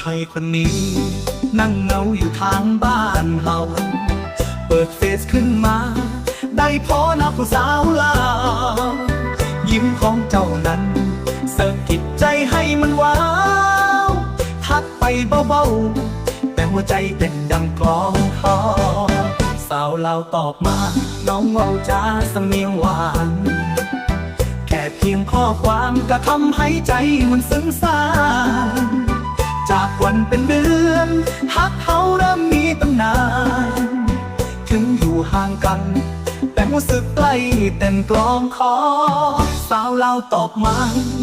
ไทยคนนี้ นั่งเงาอยู่ทางบ้านเฮาเปิดเฟซขึ้นมา ได้พอนับผู้สาวลาว ยิ้มของเจ้านั้นเสริมจิตใจให้มันว้าว ทักไปเบาๆ แต่หัวใจเต้นดังกลองคอสาวเราวตอบมา น้องเว่าจ้าสำเนียงหวานแค่เพียงข้อความก็ทำให้ใจมันซึ้งซ่าน จากวันเป็นเดือนฮักเขาเริ่มมีตำนาน ถึงอยู่ห่างกัน แต่รู้สึกใกล้เต้นกลองคอ สาวเราตอบมา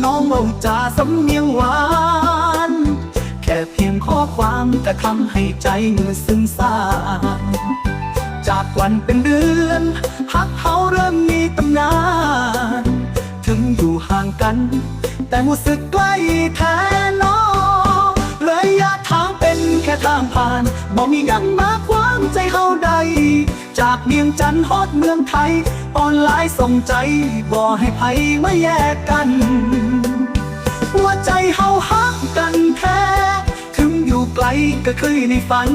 น้องเมาจาสำเนียงหวาน แค่เพียงข้อความก็ทำให้ใจมันซึ้งซ่านจากวันเป็นเดือนฮักเขาเริ่มมีตำนาน ถึงอยู่ห่างกัน แต่รู้สึกใกล้แท้น้อง เลยอยากทางเป็นแค่ทางผ่านบอกมียังมาความใจเฮาใด จากเมียงจันทน์ฮอดเมืองไทย ออนไลน์ส่งใจบอกให้ไผมาแยกกัน หัวใจเฮาฮักกันแท้ถึงอยู่ไกลก็เคยในฝัน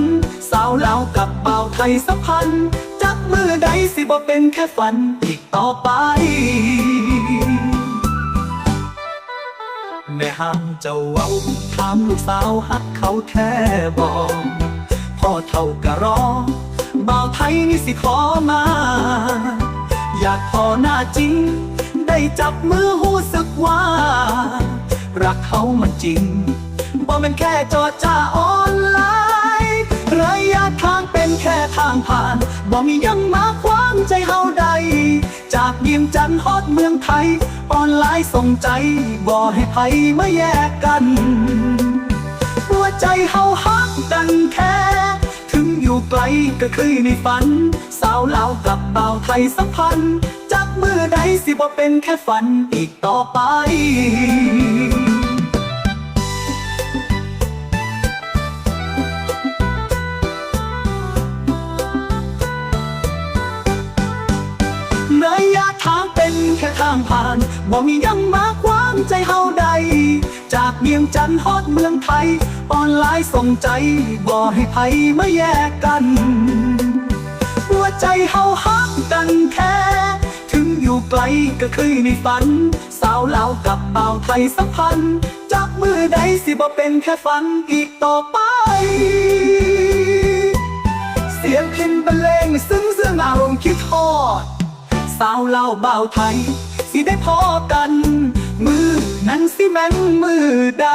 สาวลาวกับเป่าไทยสัมพันธ์จักมือใดสิบ่เป็นแค่ฝันอีกต่อไป แม่ห้ามเจ้าเว้าถามลูกสาวฮักเขาแท้บอกพ่อเท่ากะรอบ่าวไทยนี่สิขอมา อยากพอหน้าจริง ได้จับมือหูสึกว่า รักเขามันจริงบ่แม่นแค่จอจ้าออนไลน์ระยะทางเป็นแค่ทางผ่านบ่มียังมาความใจเฮาใดจาก ยงจันท์ฮอดเมืองไทย ออนไลน์ส่งใจบ่ให้ไผมาแยกกัน หัวใจเฮาฮักกันแค่ ถึงอยู่ไกลก็คือในฝัน สาวลาวกับบ่าวไทยสัมพันธ์จับมือใดสิบ่เป็นแค่ฝันอีกต่อไป ผ่านบ่มียังมาความใจเฮาใด จากเมียงจันทน์ฮอดเมืองไทย ออนไลน์ส่งใจบ่ให้ไผมาแยกกัน หัวใจเฮาฮักกันแค่ถึงอยู่ไกลก็เคยในฝัน สาวลาวกับเบ่าไทยสัมพันธ์จับมือใดสิบ่เป็นแค่ฝันอีกต่อไปเสียงพินบรรเลงซึ้งเสื่องอารมณ์คิดทอด สาวเล่าเบาไทย สิได้พอกัน มือนั้นสิแม่นมือใด